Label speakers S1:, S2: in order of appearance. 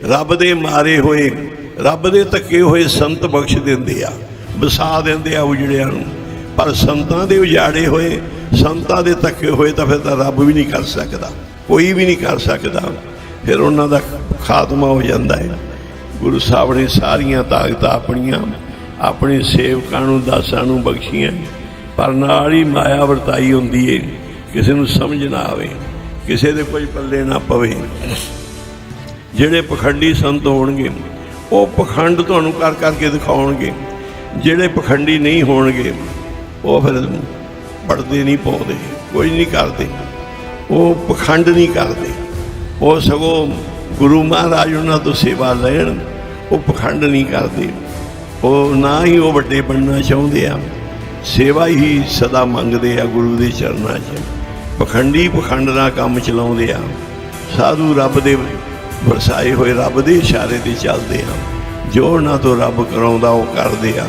S1: ਰੱਬ ਦੇ ਮਾਰੇ ਹੋਏ, ਰੱਬ ਦੇ ਧੱਕੇ ਹੋਏ ਸੰਤ ਬਖਸ਼ ਦਿੰਦੇ ਆ, ਵਸਾ ਦਿੰਦੇ ਆ ਉਜੜਿਆਂ ਨੂੰ। ਪਰ ਸੰਤਾਂ ਦੇ ਉਜਾੜੇ ਹੋਏ, ਸੰਤਾਂ ਦੇ ਧੱਕੇ ਹੋਏ ਤਾਂ ਫਿਰ ਤਾਂ ਰੱਬ ਵੀ ਨਹੀਂ ਕਰ ਸਕਦਾ, ਕੋਈ ਵੀ ਨਹੀਂ ਕਰ ਸਕਦਾ। ਫਿਰ ਉਹਨਾਂ ਦਾ ਖਾਤਮਾ ਹੋ ਜਾਂਦਾ ਹੈ। ਗੁਰੂ ਸਾਹਿਬ ਨੇ ਸਾਰੀਆਂ ਤਾਕਤਾਂ ਆਪਣੀਆਂ, ਆਪਣੇ ਸੇਵਕਾਂ ਨੂੰ, ਦਾਸਾਂ ਨੂੰ ਬਖਸ਼ੀਆਂ। ਪਰ ਨਾਲ ਹੀ ਮਾਇਆ ਵਰਤਾਈ ਹੁੰਦੀ ਏ, ਕਿਸੇ ਨੂੰ ਸਮਝ ਨਾ ਆਵੇ, ਕਿਸੇ ਦੇ ਕੋਈ ਪੱਲੇ ਨਾ ਪਵੇ। ਜਿਹੜੇ ਪਖੰਡੀ ਸੰਤ ਹੋਣਗੇ, ਉਹ ਪਖੰਡ ਤੁਹਾਨੂੰ ਕਰ ਕਰਕੇ ਦਿਖਾਉਣਗੇ। ਜਿਹੜੇ ਪਖੰਡੀ ਨਹੀਂ ਹੋਣਗੇ, ਉਹ ਫਿਰ ਪੜਦੇ ਨਹੀਂ, ਪਾਉਂਦੇ ਕੋਈ ਨਹੀਂ ਕਰਦੇ। ਉਹ ਪਖੰਡ ਨਹੀਂ ਕਰਦੇ। ਉਹ ਸਗੋਂ ਗੁਰੂ ਮਹਾਰਾਜ ਉਹਨਾਂ ਤੋਂ ਸੇਵਾ ਲੈਣ, ਉਹ ਪਖੰਡ ਨਹੀਂ ਕਰਦੇ। ਉਹ ਨਾ ਹੀ ਉਹ ਵੱਡੇ ਬਣਨਾ ਚਾਹੁੰਦੇ ਆ, ਸੇਵਾ ਹੀ ਸਦਾ ਮੰਗਦੇ ਆ ਗੁਰੂ ਦੇ ਚਰਨਾਂ 'ਚ। ਪਖੰਡੀ ਪਖੰਡ ਨਾਲ ਕੰਮ ਚਲਾਉਂਦੇ ਆ। ਸਾਧੂ ਰੱਬ ਦੇ ਵਰਸਾਏ ਹੋਏ ਰੱਬ ਦੇ ਇਸ਼ਾਰੇ ਤੇ ਚੱਲਦੇ ਆ ਜੋ ਉਹਨਾਂ ਤੋਂ ਰੱਬ ਕਰਾਉਂਦਾ ਉਹ ਕਰਦੇ ਆ